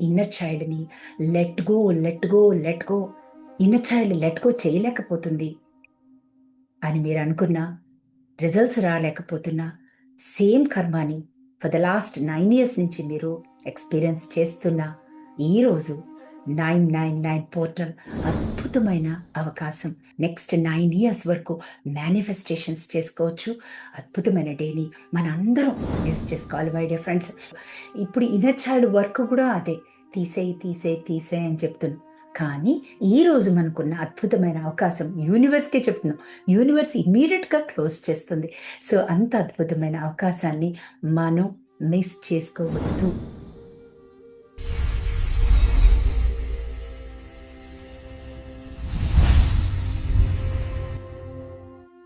Inner చైల్డ్ని let go let go let go inner child let go చేయలేకపోతుంది అని మీరు అనుకున్న results రాలేకపోతున్నా same కర్మాని for the last nine years నుంచి మీరు ఎక్స్పీరియన్స్ చేస్తున్న ఈరోజు నైన్ నైన్ నైన్ పోర్టల్ అద్భుతమైన అవకాశం. నెక్స్ట్ నైన్ ఇయర్స్ వరకు మేనిఫెస్టేషన్స్ చేసుకోవచ్చు. అద్భుతమైన డేని మన అందరం యూస్ చేసుకోవాలి మై డియర్ ఫ్రెండ్స్ ఇప్పుడు ఇన్నర్ చైల్డ్ వర్క్ కూడా అదే. తీసేయి తీసేయి తీసేయి అని చెప్తున్నాం. కానీ ఈ రోజు మనకున్న అద్భుతమైన అవకాశం యూనివర్స్కే చెప్తున్నాం. యూనివర్స్ ఇమీడియట్గా క్లోజ్ చేస్తుంది. సో అంత అద్భుతమైన అవకాశాన్ని మనం మిస్ చేసుకోవద్దు.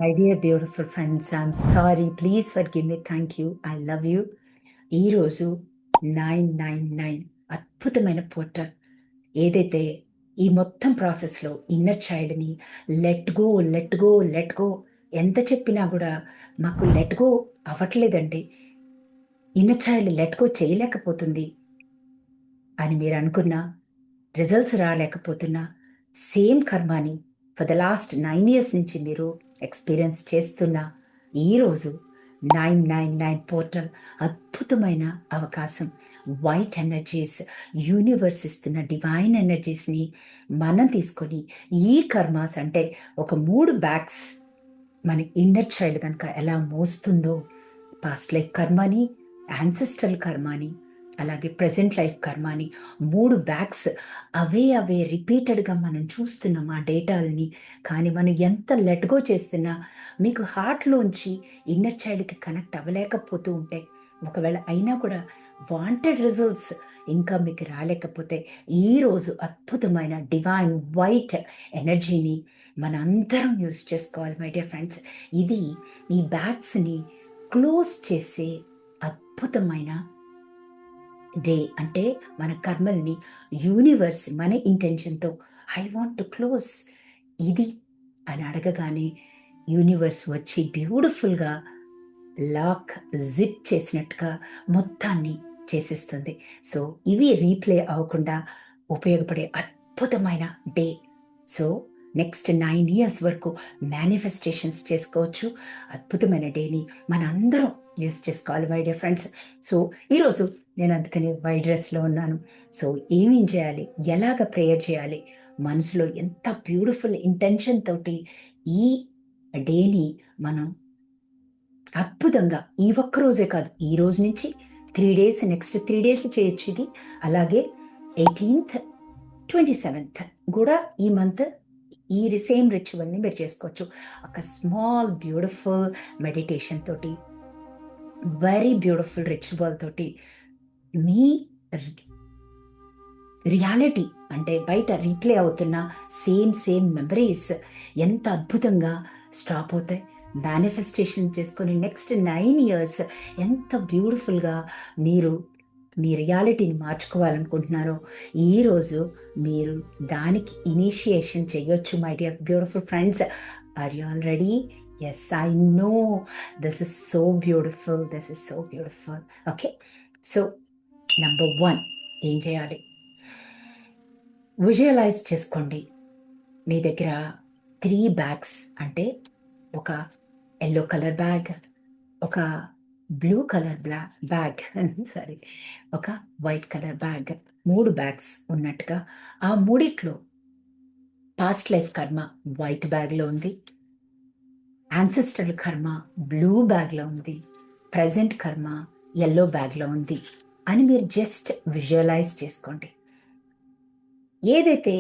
My dear beautiful friends I'm sorry please forgive me thank you I love you ఈరోజు నైన్ నైన్ నైన్ అద్భుతమైన పోర్టల్ ఏదైతే ఈ మొత్తం ప్రాసెస్లో inner చైల్డ్ని let go let go let go ఎంత చెప్పినా కూడా మాకు లెట్ గో అవ్వట్లేదండి ఇన్నర్ చైల్డ్ లెట్ గో చేయలేకపోతుంది అని మీరు అనుకున్న రిజల్ట్స్ రాలేకపోతున్నా same కర్మాని for the last nine years నుంచి మీరు ఎక్స్పీరియన్స్ చేస్తున్న ఈరోజు నైన్ నైన్ నైన్ పోర్టల్ అద్భుతమైన అవకాశం. వైట్ ఎనర్జీస్ యూనివర్స్ ఇస్తున్న డివైన్ ఎనర్జీస్ని మనం తీసుకొని ఈ కర్మాస్ అంటే ఒక మూడు బ్యాగ్స్ మన ఇన్నర్ చైల్డ్ కనుక ఎలా మోస్తుందో పాస్ట్ లైఫ్ కర్మని యాన్సెస్ట్రల్ కర్మని అలాగే ప్రజెంట్ లైఫ్ కర్మని మూడు బ్యాగ్స్ అవే అవే రిపీటెడ్గా మనం చూస్తున్నాం ఆ డేటాలని కానీ మనం ఎంత లెట్గో చేస్తున్నా మీకు హార్ట్లోంచి ఇన్నర్ చైల్డ్కి కనెక్ట్ అవ్వలేకపోతూ ఉంటే ఒకవేళ అయినా కూడా వాంటెడ్ రిజల్ట్స్ ఇంకా మీకు రాలేకపోతే ఈరోజు అద్భుతమైన డివైన్ వైట్ ఎనర్జీని మనందరం యూస్ చేసుకోవాలి మై డియర్ ఫ్రెండ్స్ ఇది ఈ బ్యాగ్స్ని క్లోజ్ చేసే అద్భుతమైన డే అంటే మన కర్మల్ని యూనివర్స్ మన ఇంటెన్షన్తో ఐ వాంట్ టు క్లోజ్ ఇది అని అడగగానే యూనివర్స్ వచ్చి బ్యూటిఫుల్గా లాక్ జిప్ చేసినట్టుగా మొత్తాన్ని చేసేస్తుంది. సో ఇవి రీప్లే అవ్వకుండా ఉపయోగపడే అద్భుతమైన day. So next nine years వరకు మేనిఫెస్టేషన్స్ చేసుకోవచ్చు. అద్భుతమైన డేని మనందరం యూస్ చేసుకోవాలి మై డియర్ ఫ్రెండ్స్ సో ఈరోజు నేను అందుకని వైట్ డ్రెస్లో ఉన్నాను. సో ఏమేం చేయాలి? ఎలాగ ప్రేయర్ చేయాలి? మనసులో ఎంత బ్యూటిఫుల్ ఇంటెన్షన్ తోటి ఈ డేని మనం అద్భుతంగా ఈ ఒక్క రోజే కాదు ఈ రోజు నుంచి three days next three days చేయొచ్చు ఇది. అలాగే ఎయిటీన్త్ ట్వంటీ సెవెంత్ కూడా ఈ మంత్ ఈ సేమ్ రిచువల్ని మీరు చేసుకోవచ్చు. ఒక స్మాల్ బ్యూటిఫుల్ మెడిటేషన్ తోటి వెరీ బ్యూటిఫుల్ రిచువల్ తోటి మీ రియాలిటీ అంటే బయట రీప్లే అవుతున్న సేమ్ సేమ్ మెమరీస్ ఎంత అద్భుతంగా స్టాప్ అవుతాయి. మేనిఫెస్టేషన్ చేసుకొని నెక్స్ట్ నైన్ ఇయర్స్ ఎంత బ్యూటిఫుల్గా మీరు మీ రియాలిటీని మార్చుకోవాలనుకుంటున్నారో ఈరోజు మీరు దానికి ఇనిషియేషన్ చేయొచ్చు my dear beautiful friends. Are you all ready? Yes I know. This is so beautiful this is so beautiful. Okay. So number one ఏం చేయాలి? విజువలైజ్ చేసుకోండి. మీ దగ్గర త్రీ బ్యాగ్స్ అంటే ఒక ఎల్లో కలర్ బ్యాగ్ ఒక బ్లూ కలర్ బ్లా bag sorry ఒక white colour bag మూడు బ్యాగ్స్ ఉన్నట్టుగా. ఆ మూడిట్లో పాస్ట్ లైఫ్ కర్మ వైట్ బ్యాగ్లో ఉంది. యాన్సెస్టర్ కర్మ బ్లూ బ్యాగ్లో ఉంది. ప్రజెంట్ కర్మ ఎల్లో బ్యాగ్లో ఉంది. అని మీరు జస్ట్ విజువలైజ్ చేసుకోండి. ఏదైతే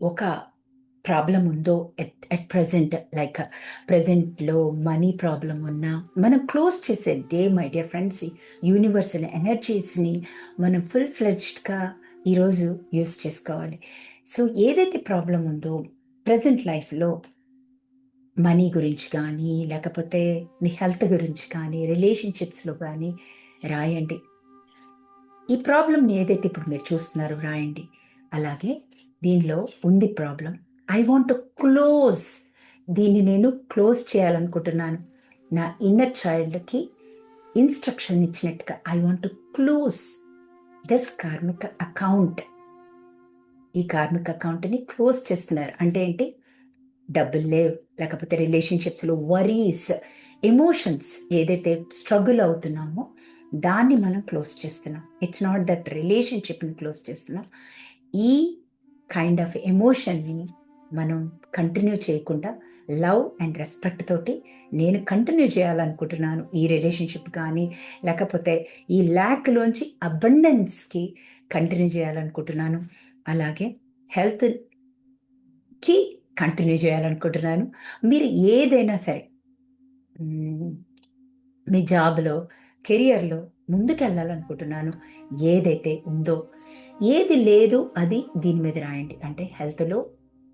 ఒక ప్రాబ్లం ఉందో ఎట్ ఎట్ ప్రజెంట్ లైక్ ప్రజెంట్లో మనీ ప్రాబ్లం ఉన్నా మనం క్లోజ్ చేసే day my dear friends universal ఎనర్జీస్ని మనం ఫుల్ ఫ్లెడ్జ్డ్గా ఈరోజు యూస్ చేసుకోవాలి. సో ఏదైతే ప్రాబ్లం ఉందో ప్రజెంట్ లైఫ్లో మనీ గురించి కానీ లేకపోతే మీ హెల్త్ గురించి కానీ రిలేషన్షిప్స్లో కానీ రాయండి. ఈ ప్రాబ్లమ్ని ఏదైతే ఇప్పుడు మీరు చూస్తున్నారో రాయండి. అలాగే దీనిలో ఉంది problem. I want to close దీన్ని నేను క్లోజ్ చేయాలనుకుంటున్నాను. నా ఇన్నర్ చైల్డ్కి ఇన్స్ట్రక్షన్ ఇచ్చినట్టుగా I want to close this karmic account ఈ కార్మిక అకౌంట్ని క్లోజ్ చేస్తున్నారు. అంటే ఏంటి? డబ్బులు లేవు. లేకపోతే రిలేషన్షిప్స్లో వరీస్ ఎమోషన్స్ ఏదైతే స్ట్రగుల్ అవుతున్నామో దాన్ని మనం క్లోజ్ చేస్తున్నాం. ఇట్స్ నాట్ దట్ రిలేషన్షిప్ని క్లోజ్ చేస్తున్నాం. ఈ కైండ్ ఆఫ్ ఎమోషన్ని మనం కంటిన్యూ చేయకుండా లవ్ అండ్ రెస్పెక్ట్ తోటి నేను కంటిన్యూ చేయాలనుకుంటున్నాను ఈ రిలేషన్షిప్ కానీ లేకపోతే ఈ ల్యాక్లోంచి అబండెన్స్కి కంటిన్యూ చేయాలనుకుంటున్నాను. అలాగే హెల్త్కి కంటిన్యూ చేయాలనుకుంటున్నాను. మీరు ఏదైనా సరే మీ జాబ్లో కెరియర్లో ముందుకెళ్ళాలనుకుంటున్నాను. ఏదైతే ఉందో ఏది లేదు అది దీని మీద రాయండి. అంటే హెల్త్లో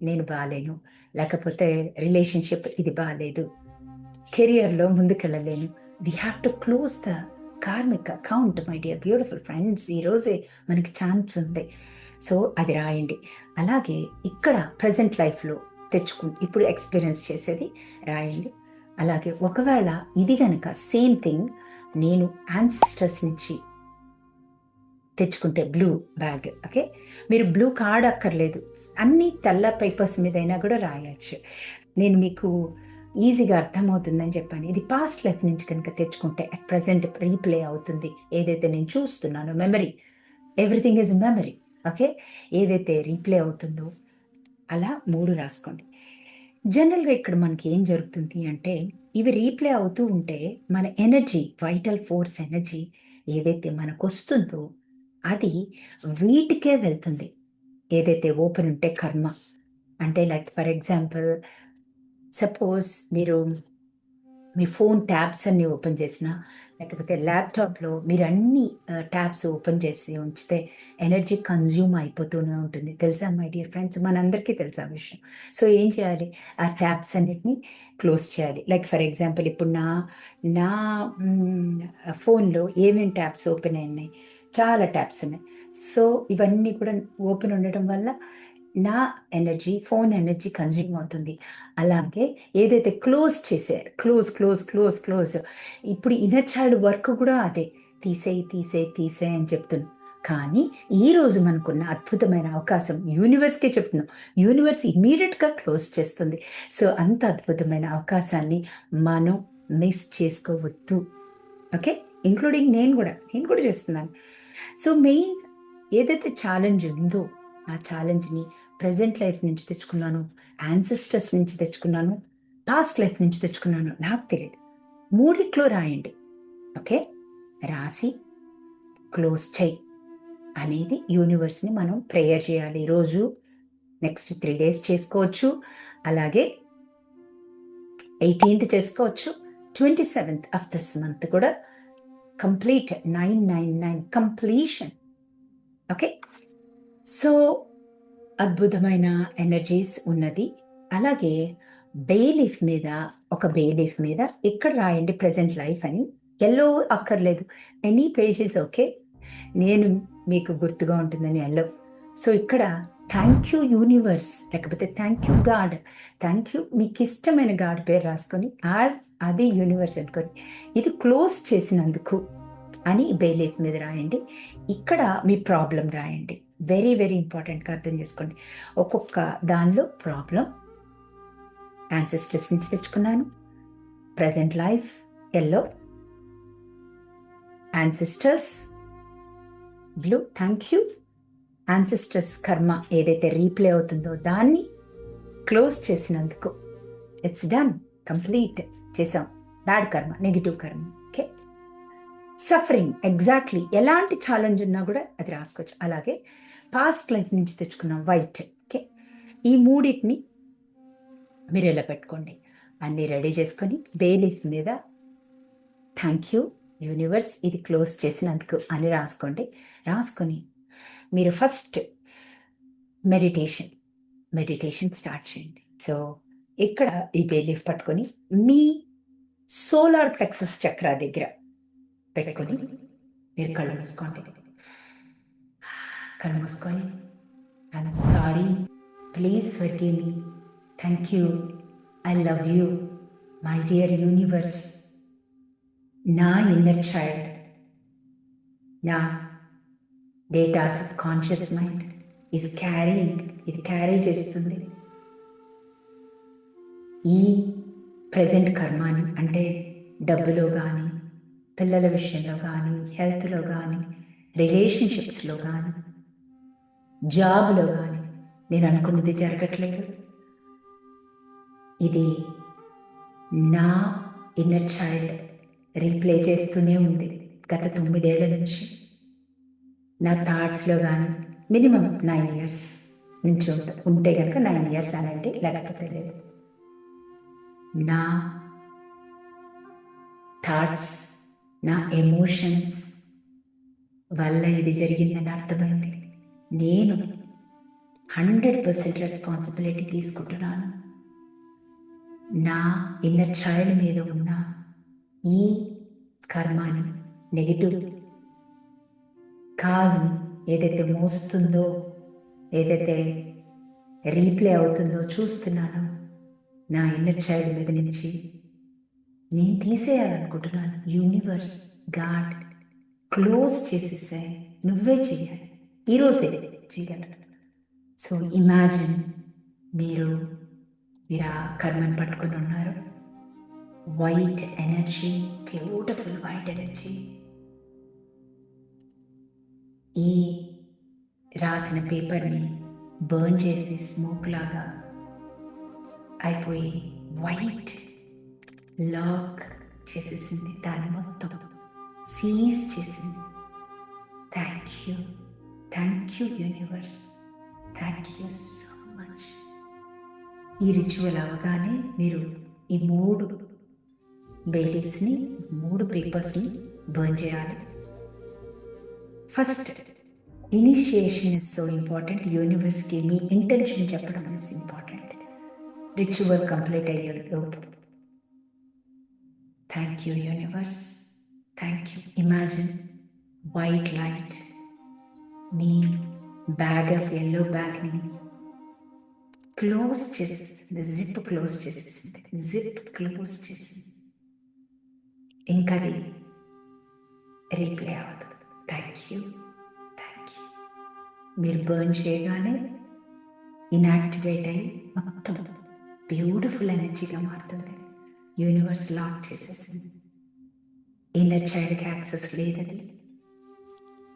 నేను బాగాలేను లేకపోతే రిలేషన్షిప్ ఇది బాగాలేదు కెరియర్లో ముందుకెళ్ళలేను. We have to close the karmic account my dear beautiful friends ఈరోజే మనకి ఛాన్స్ ఉంది. సో అది రాయండి. అలాగే ఇక్కడ ప్రజెంట్ లైఫ్లో తెచ్చుకు ఇప్పుడు ఎక్స్పీరియన్స్ చేసేది రాయండి. అలాగే ఒకవేళ ఇది కనుక సేమ్ థింగ్ నేను యాన్సిస్టర్స్ నుంచి తెచ్చుకుంటే బ్లూ బ్యాగ్ ఓకే మీరు బ్లూ కార్డ్ అక్కర్లేదు. అన్ని తెల్ల పేపర్స్ మీద అయినా కూడా రాయచ్చు. నేను మీకు ఈజీగా అర్థమవుతుందని చెప్పాను. ఇది పాస్ట్ లైఫ్ నుంచి కనుక తెచ్చుకుంటే అట్ ప్రజెంట్ రీప్లే అవుతుంది. ఏదైతే నేను చూస్తున్నానో memory everything is memory okay ఏదైతే రీప్లే అవుతుందో అలా మూడు రాసుకోండి. జనరల్గా ఇక్కడ మనకి ఏం జరుగుతుంది అంటే ఇవి రీప్లే అవుతూ ఉంటే మన ఎనర్జీ వైటల్ ఫోర్స్ ఎనర్జీ ఏదైతే మనకు వస్తుందో అది వీటికే వెళ్తుంది. ఏదైతే ఓపెన్ ఉంటే కర్మ అంటే లైక్ ఫర్ ఎగ్జాంపుల్ సపోజ్ మీరు మీ ఫోన్ ట్యాబ్స్ అన్ని ఓపెన్ చేసిన లేకపోతే ల్యాప్టాప్లో మీరు అన్ని ట్యాబ్స్ ఓపెన్ చేసి ఉంచితే ఎనర్జీ కన్జ్యూమ్ అయిపోతూనే ఉంటుంది. తెలుసా మై డియర్ ఫ్రెండ్స్? మనందరికీ తెలుసా విషయం? సో ఏం చేయాలి? ఆ ట్యాబ్స్ అన్నిటిని క్లోజ్ చేయాలి. లైక్ ఫర్ ఎగ్జాంపుల్ ఇప్పుడు నా నా ఫోన్లో ఏమేమి ట్యాబ్స్ ఓపెన్ అయినాయి? చాలా ట్యాబ్స్ ఉన్నాయి. సో ఇవన్నీ కూడా ఓపెన్ ఉండటం వల్ల నా ఎనర్జీ ఫోన్ ఎనర్జీ కన్జ్యూమ్ అవుతుంది. అలాగే ఏదైతే క్లోజ్ చేశారు క్లోజ్ క్లోజ్ క్లోజ్ క్లోజ్ ఇప్పుడు ఇన్నర్ చైల్డ్ వర్క్ కూడా అదే. తీసేయి తీసేయి తీసేయి అని చెప్తున్నాం. కానీ ఈరోజు మనకున్న అద్భుతమైన అవకాశం యూనివర్స్కే చెప్తున్నాం. యూనివర్స్ ఇమీడియట్గా క్లోజ్ చేస్తుంది. సో అంత అద్భుతమైన అవకాశాన్ని మనం మిస్ చేసుకోవద్దు. ఓకే? ఇంక్లూడింగ్ నేను కూడా. నేను కూడా చేస్తున్నాను. సో మెయిన్ ఏదైతే ఛాలెంజ్ ఉందో ఆ ఛాలెంజ్ని ప్రజెంట్ లైఫ్ నుంచి తెచ్చుకున్నాను యాన్సిస్టర్స్ నుంచి తెచ్చుకున్నాను పాస్ట్ లైఫ్ నుంచి తెచ్చుకున్నాను నాకు తెలియదు మూడిట్లో రాయండి. ఓకే? రాసి క్లోజ్ చేయి అనేది యూనివర్స్ని మనం ప్రేయర్ చేయాలి. ఈరోజు నెక్స్ట్ త్రీ డేస్ చేసుకోవచ్చు. అలాగే ఎయిటీన్త్ చేసుకోవచ్చు. Twenty seventh of this month కూడా complete nine nine nine completion okay? So అద్భుతమైన ఎనర్జీస్ ఉన్నది. అలాగే బేలీఫ్ మీద ఒక బేలీఫ్ మీద ఇక్కడ రాయండి ప్రజెంట్ లైఫ్ అని. ఎల్లో అక్కర్లేదు. ఎనీ పేజెస్ ఓకే నేను మీకు గుర్తుగా ఉంటుందని ఎల్లో సో ఇక్కడ థ్యాంక్ యూ యూనివర్స్ లేకపోతే thank you God thank you మీకు ఇష్టమైన గాడ్ పేరు రాసుకొని అది యూనివర్స్ అనుకొని ఇది క్లోజ్ చేసినందుకు అని బేలీఫ్ మీద రాయండి. ఇక్కడ మీ ప్రాబ్లం రాయండి. వెరీ వెరీ ఇంపార్టెంట్గా అర్థం చేసుకోండి. ఒక్కొక్క దానిలో ప్రాబ్లం యాన్సెస్టర్స్ నుంచి తెచ్చుకున్నాను. Present life yellow ancestors blue thank you ancestors karma ఏదైతే రీప్లే అవుతుందో దాన్ని క్లోజ్ చేసినందుకు ఇట్స్ డన్ కంప్లీట్ చేసాం bad karma negative karma okay suffering exactly ఎలాంటి ఛాలెంజ్ ఉన్నా కూడా అది రాసుకోవచ్చు. అలాగే పాస్ట్ లైఫ్ నుంచి తెచ్చుకున్నాం వైట్ ఓకే ఈ మూడింటిని మీరు ఎలా పెట్టుకోండి. అన్నీ రెడీ చేసుకొని బేలీఫ్ మీద థ్యాంక్ యూ యూనివర్స్ ఇది క్లోజ్ చేసినందుకు అని రాసుకోండి. రాసుకొని మీరు ఫస్ట్ మెడిటేషన్ మెడిటేషన్ స్టార్ట్ చేయండి. సో ఇక్కడ ఈ బేలీఫ్ పట్టుకొని మీ సోలార్ ప్లెక్సస్ చక్ర దగ్గర పెట్టుకొని మీరు కళ్ళు మూసుకోండి. కళ్ళు మూసుకొని I'm sorry please forgive me thank you I love you my dear universe నా ఇన్నర్ చైల్డ్ నా data subconscious mind is carrying ఇది క్యారీ చేస్తుంది. ఈ ప్రజెంట్ కర్మాని అంటే డబ్బులో కానీ పిల్లల విషయంలో కానీ హెల్త్లో కానీ రిలేషన్షిప్స్లో కానీ జాబ్లో కానీ నేను అనుకున్నది జరగట్లేదు. ఇది నా ఇన్నర్ చైల్డ్ రీప్లే చేస్తూనే ఉంది గత తొమ్మిదేళ్ళ నుంచి. నా థాట్స్లో కానీ మినిమం నైన్ ఇయర్స్ నుంచి ఉంటే కనుక నైన్ ఇయర్స్ అనండి లేకపోతే లేదు. నా థాట్స్ నా ఎమోషన్స్ వల్ల ఇది జరిగిందని అర్థమైంది. నేను హండ్రెడ్ పర్సెంట్ రెస్పాన్సిబిలిటీ తీసుకుంటున్నాను. నా ఇన్నర్ చైల్డ్ మీద ఉన్న ఈ కర్మాని నెగిటివ్ కాజ్ని ఏదైతే మోస్తుందో ఏదైతే రీప్లే అవుతుందో చూస్తున్నానో నా ఇన్నర్ చైల్డ్ మీద నుంచి నేను తీసేయాలనుకుంటున్నాను. యూనివర్స్ గాడ్ క్లోజ్ చేసేసాయి. నువ్వే చేయాలి ఈరోజే చేయగలరు సో ఇమాజిన్ మీరు మీరు ఆ కర్మను పట్టుకుని ఉన్నారు. White energy beautiful white energy ఈ రాసిన పేపర్ని బర్న్ చేసి స్మోక్ లాగా అయిపోయి వైట్ లాక్ చేసేసింది. దాన్ని మొత్తం సీజ్ చేసింది. Thank you thank you universe thank you so much ఈ రిచువల్ అవగానే మీరు ఈ మూడు బేలీఫ్స్ని మూడు పేపర్స్ని బర్న్ చేయాలి. First initiation is so important యూనివర్స్కి మీ ఇంటెన్షన్ చెప్పడం ఇస్ ఇంపార్టెంట్ రిచువల్ కంప్లీట్ అయ్యే లోపు. Thank you universe thank you imagine white light me bag of yellow బ్యాగ్ని క్లోజ్ చేసేసింది. జిప్ క్లోజ్ చేసేసింది. జిప్ క్లోజ్ చేసింది ఇంకా అది రీప్లే అవ్వదు. థ్యాంక్ యూ థ్యాంక్ యూ మీరు బర్న్ చేయగానే ఇన్యాక్టివేట్ అయ్యి మొత్తం బ్యూటిఫుల్ ఎనర్జీగా మారుతుంది. యూనివర్స్ లాక్ చేసేసింది. ఇన్నర్ చైల్డ్కి యాక్సెస్ లేదది.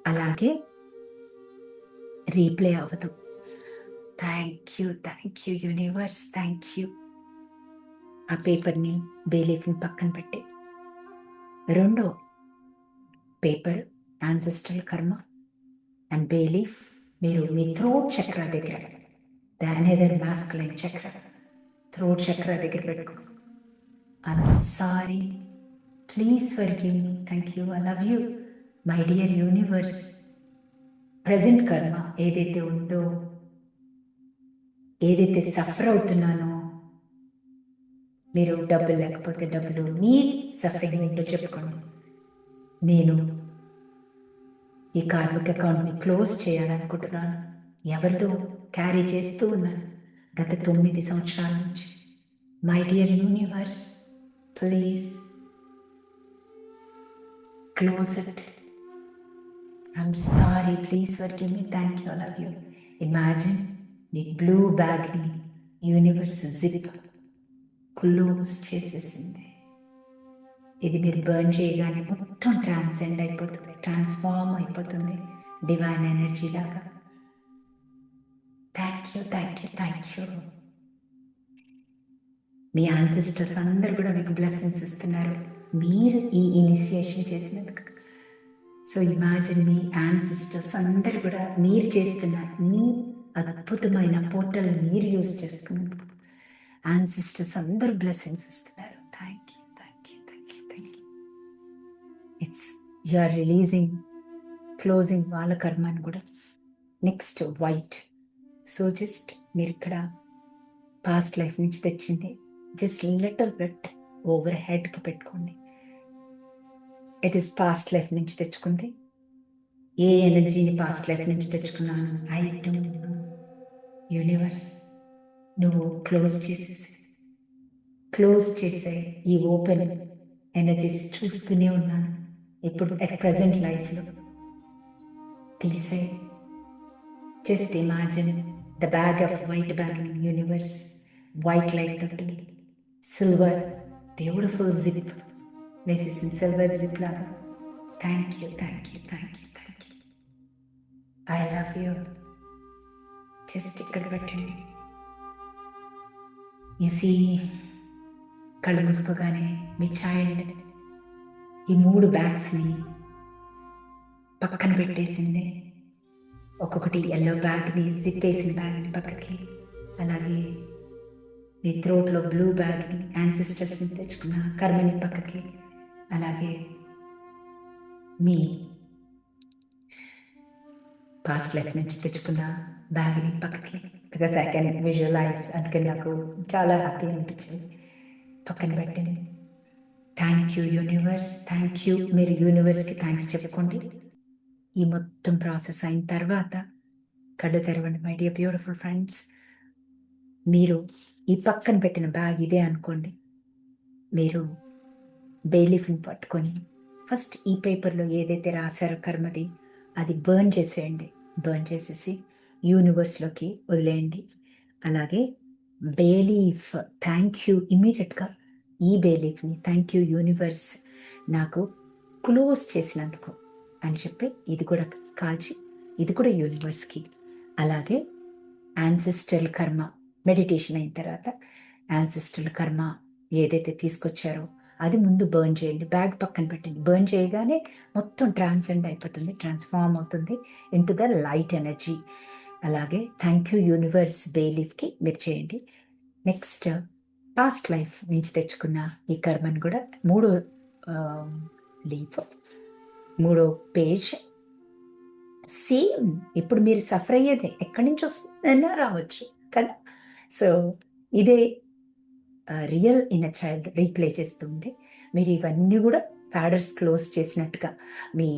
అలాగే రీప్లే అవ్వదు. Thank you thank you universe thank you ఆ పేపర్ని బేలీఫ్ని పక్కన పెట్టి. రెండో paper ancestral karma and belief మీరు మీ థ్రోట్ చక్ర దగ్గర దానిదర్ mask line chakra throat chakra దగ్గర పెట్టుకో. I'm sorry please forgive me thank you I love you my dear universe present karma ఏదైతే ఉందో ఏదైతే సఫర్ అవుతున్నానో మీరు డబ్బులు లేకపోతే డబ్బులు మీ సఫరింగ్ ఏంటో చెప్పుకోండి. నేను ఈ కార్మిక అకౌంట్ని క్లోజ్ చేయాలనుకుంటున్నాను. ఎవరితో క్యారీ చేస్తూ ఉన్నాను? గత తొమ్మిది సంవత్సరాల నుంచి. My dear universe please close it I'm sorry please forgive me thank you love you imagine me blue బ్యాగ్ని యూనివర్స్ జిప్ క్లోజ్ చేసేసింది. ఇది మీరు బర్న్ చేయగానే మొత్తం ట్రాన్సెండ్ అయిపోతుంది ట్రాన్స్ఫార్మ్ అయిపోతుంది డివైన్ ఎనర్జీ లాగా. Thank you thank you thank you me ancestors అందరు కూడా మీకు బ్లెస్సింగ్స్ ఇస్తున్నారు. మీరు ఈ ఇనిషియేషన్ చేసినందుకు సో ఇమాజిన్ మీ యాన్సిస్టర్స్ అందరు కూడా మీరు చేస్తున్నారు మీ అద్భుతమైన పోర్టల్ మీరు యూజ్ చేసుకున్నందుకు యాన్సిస్టర్స్ అందరూ బ్లెస్సింగ్స్ ఇస్తున్నారు. Thank you thank you thank you thank you it's you are releasing closing వాళ్ళ కర్మని కూడా నెక్స్ట్ వైట్ సో జస్ట్ మీరు ఇక్కడ పాస్ట్ లైఫ్ నుంచి తెచ్చింది. జస్ట్ లిటిల్ బెట్ ఓవర్ హెడ్కి పెట్టుకోండి. ఇట్ ఈస్ పాస్ట్ లైఫ్ నుంచి తెచ్చుకుంది. ఏ ఎనర్జీని పాస్ట్ లైఫ్ నుంచి తెచ్చుకున్నాను? ఐ డోంట్ యూనివర్స్ నువ్వు క్లోజ్ చేసేసి క్లోజ్ చేసే ఈ ఓపెన్ ఎనర్జీస్ చూస్తూనే ఉన్నాను. ఇప్పుడు అట్ ప్రజెంట్ లైఫ్లో తెలిసే just imagine the bag of white bag universe white light తోటి సిల్వర్ బ్యూటిఫుల్ జిప్ వేసేసిన సిల్వర్ జిప్ లాగా thank you thank you thank you thank you I love you just ఇక్కడ పెట్టండి ఈసీ కళ్ళు మూసుకోగానే మీ చైల్డ్ ఈ మూడు బ్యాగ్స్ని పక్కన పెట్టేసింది. ఒక్కొక్కటి ఎల్లో బ్యాగ్ని జిప్ వేసిన బ్యాగ్ని పక్కకి అలాగే మీ త్రోట్లో బ్లూ బ్యాగ్ని యాన్సిస్టర్స్ని తెచ్చుకున్న కర్మని పక్కకి అలాగే మీ పాస్ట్ లైఫ్ నుంచి తెచ్చుకున్న బ్యాగ్ని పక్కకి బికాస్ ఐ కెన్ విజువలైజ్ అందుకని నాకు చాలా హ్యాపీ అనిపించింది. పక్కన పెట్టింది thank you universe thank you మీరు యూనివర్స్కి థ్యాంక్స్ చెప్పుకోండి. ఈ మొత్తం ప్రాసెస్ అయిన తర్వాత కళ్ళు తెరవండి మై డియర్ బ్యూటిఫుల్ ఫ్రెండ్స్ మీరు ఈ పక్కన పెట్టిన బ్యాగ్ ఇదే అనుకోండి. మీరు బేలీఫ్ని పట్టుకొని ఫస్ట్ ఈ పేపర్లో ఏదైతే రాశారో కర్మది అది బర్న్ చేసేయండి. బర్న్ చేసేసి యూనివర్స్లోకి వదిలేయండి. అలాగే బేలీఫ్ థ్యాంక్ యూ ఇమీడియట్గా ఈ బేలీఫ్ని థ్యాంక్ యూ యూనివర్స్ నాకు క్లోజ్ చేసినందుకు అని చెప్పి ఇది కూడా కాల్చి ఇది కూడా యూనివర్స్కి. అలాగే యాన్సిస్టల్ కర్మ మెడిటేషన్ అయిన తర్వాత యాన్సిస్టల్ కర్మ ఏదైతే తీసుకొచ్చారో అది ముందు బర్న్ చేయండి. బ్యాగ్ పక్కన పెట్టండి. బర్న్ చేయగానే మొత్తం ట్రాన్సెండ్ అయిపోతుంది. ట్రాన్స్ఫార్మ్ అవుతుంది ఇంటు ద లైట్ ఎనర్జీ అలాగే థ్యాంక్ యూ యూనివర్స్ బేలీఫ్కి మీరు చేయండి. నెక్స్ట్ పాస్ట్ లైఫ్ నుంచి తెచ్చుకున్న ఈ కర్మను కూడా మూడో um, లీఫ్ మూడో పేజ్ సేమ్ ఇప్పుడు మీరు సఫర్ అయ్యేదే ఎక్కడి నుంచి వస్తుందన్నా రావచ్చు కదా? సో ఇదే రియల్ ఇన్ చైల్డ్ రీప్లే చేస్తుంది. మీరు ఇవన్నీ కూడా ప్యాడర్స్ క్లోజ్ చేసినట్టుగా మీ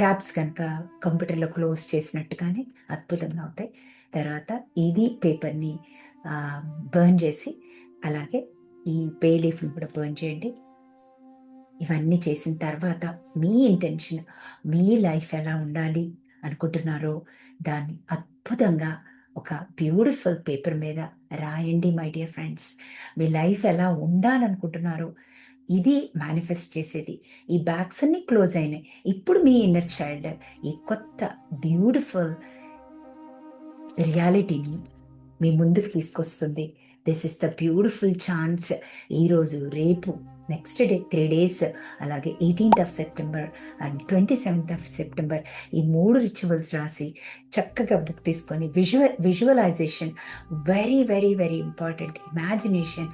ట్యాబ్స్ కనుక కంప్యూటర్లో క్లోజ్ చేసినట్టుగానే అద్భుతంగా అవుతాయి తర్వాత ఇది పేపర్ని బర్న్ చేసి అలాగే ఈ పే లీఫ్ని కూడా బర్న్ చేయండి. ఇవన్నీ చేసిన తర్వాత మీ ఇంటెన్షన్ మీ లైఫ్ ఎలా ఉండాలి అనుకుంటున్నారో దాన్ని అద్భుతంగా ఒక బ్యూటిఫుల్ పేపర్ మీద రాయండి మై డియర్ ఫ్రెండ్స్. మీ లైఫ్ ఎలా ఉండాలనుకుంటున్నారు ఇది మేనిఫెస్ట్ చేసేది. ఈ బ్యాగ్స్ అన్ని క్లోజ్ అయినాయి. ఇప్పుడు మీ ఇన్నర్ చైల్డ్ ఈ కొత్త బ్యూటిఫుల్ రియాలిటీని మీ ముందుకు తీసుకొస్తుంది. This is the beautiful chance ఈరోజు రేపు నెక్స్ట్ డే త్రీ డేస్ అలాగే eighteenth of September and twenty seventh of September ఈ మూడు రిచువల్స్ రాసి చక్కగా బుక్ తీసుకొని visual visualisation very very very important imagination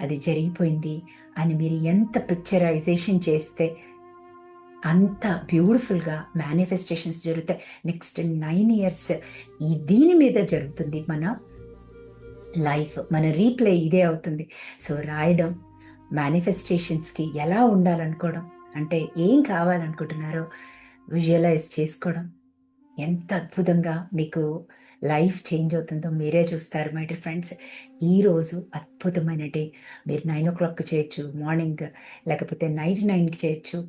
అది జరిగిపోయింది అని మీరు ఎంత పిక్చరైజేషన్ చేస్తే అంత బ్యూటిఫుల్గా మేనిఫెస్టేషన్స్ జరుగుతాయి. నెక్స్ట్ నైన్ ఇయర్స్ ఈ దీని మీద జరుగుతుంది మన లైఫ్ మన రీప్లే ఇదే అవుతుంది. సో రాయడం మేనిఫెస్టేషన్స్కి ఎలా ఉండాలనుకోవడం అంటే ఏం కావాలనుకుంటున్నారో విజువలైజ్ చేసుకోవడం ఎంత అద్భుతంగా మీకు లైఫ్ చేంజ్ అవుతుందో మీరే చూస్తారు మై డి ఫ్రెండ్స్ ఈరోజు అద్భుతమైన డే. మీరు నైన్ ఓ క్లాక్ చేయొచ్చు మార్నింగ్ లేకపోతే నైట్ నైన్కి చేయొచ్చు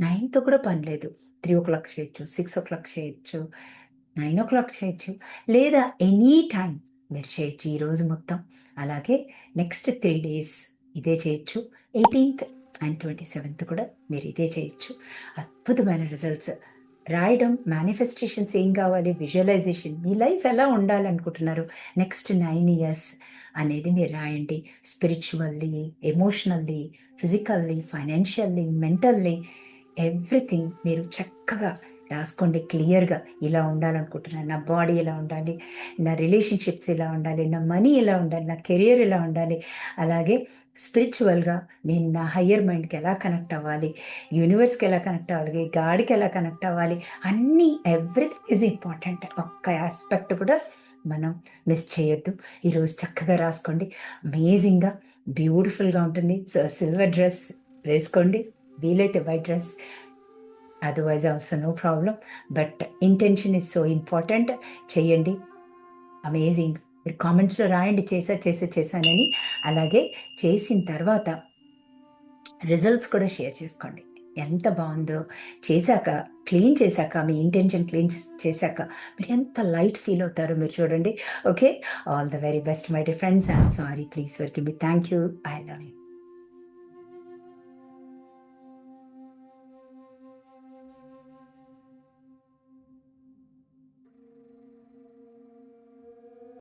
నైన్తో కూడా పని లేదు. త్రీ ఓ క్లాక్ చేయొచ్చు సిక్స్ ఓ క్లాక్ చేయొచ్చు నైన్ ఓ క్లాక్ చేయొచ్చు లేదా ఎనీ టైం మీరు చేయొచ్చు ఈరోజు మొత్తం. అలాగే నెక్స్ట్ త్రీ డేస్ ఇదే చేయొచ్చు. ఎయిటీన్త్ అండ్ ట్వంటీ సెవెంత్ కూడా మీరు ఇదే చేయొచ్చు. అద్భుతమైన రిజల్ట్స్ రాయడం మేనిఫెస్టేషన్స్ ఏం కావాలి విజువలైజేషన్ మీ లైఫ్ ఎలా ఉండాలనుకుంటున్నారు? నెక్స్ట్ నైన్ ఇయర్స్ అనేది మీరు రాయండి. Spiritually emotionally physically financially mentally everything మీరు చక్కగా రాసుకోండి క్లియర్గా ఇలా ఉండాలనుకుంటున్నాను నా బాడీ ఎలా ఉండాలి నా రిలేషన్షిప్స్ ఎలా ఉండాలి నా మనీ ఎలా ఉండాలి నా కెరియర్ ఎలా ఉండాలి అలాగే స్పిరిచువల్గా నేను నా హయ్యర్ మైండ్కి ఎలా కనెక్ట్ అవ్వాలి యూనివర్స్కి ఎలా కనెక్ట్ అవ్వాలి గాడికి ఎలా కనెక్ట్ అవ్వాలి అన్నీ ఎవ్రీథింగ్ ఈజ్ ఇంపార్టెంట్. ఒక్క ఆస్పెక్ట్ కూడా మనం మిస్ చేయొద్దు. ఈరోజు చక్కగా రాసుకోండి. అమేజింగ్గా బ్యూటిఫుల్గా ఉంటుంది. సిల్వర్ డ్రెస్ వేసుకోండి. వీలైతే white dress otherwise also no problem but intention is so important చేయండి అమేజింగ్ మీరు కామెంట్స్లో రాయండి. చేసా చేసా చేశానని అలాగే చేసిన తర్వాత రిజల్ట్స్ కూడా షేర్ చేసుకోండి. ఎంత బాగుందో. చేశాక క్లీన్ చేశాక మీ ఇంటెన్షన్ క్లీన్ చేశాక మీరు ఎంత లైట్ ఫీల్ అవుతారో మీరు చూడండి. Okay all the very best my dear friends I'm sorry please work me thank you I love you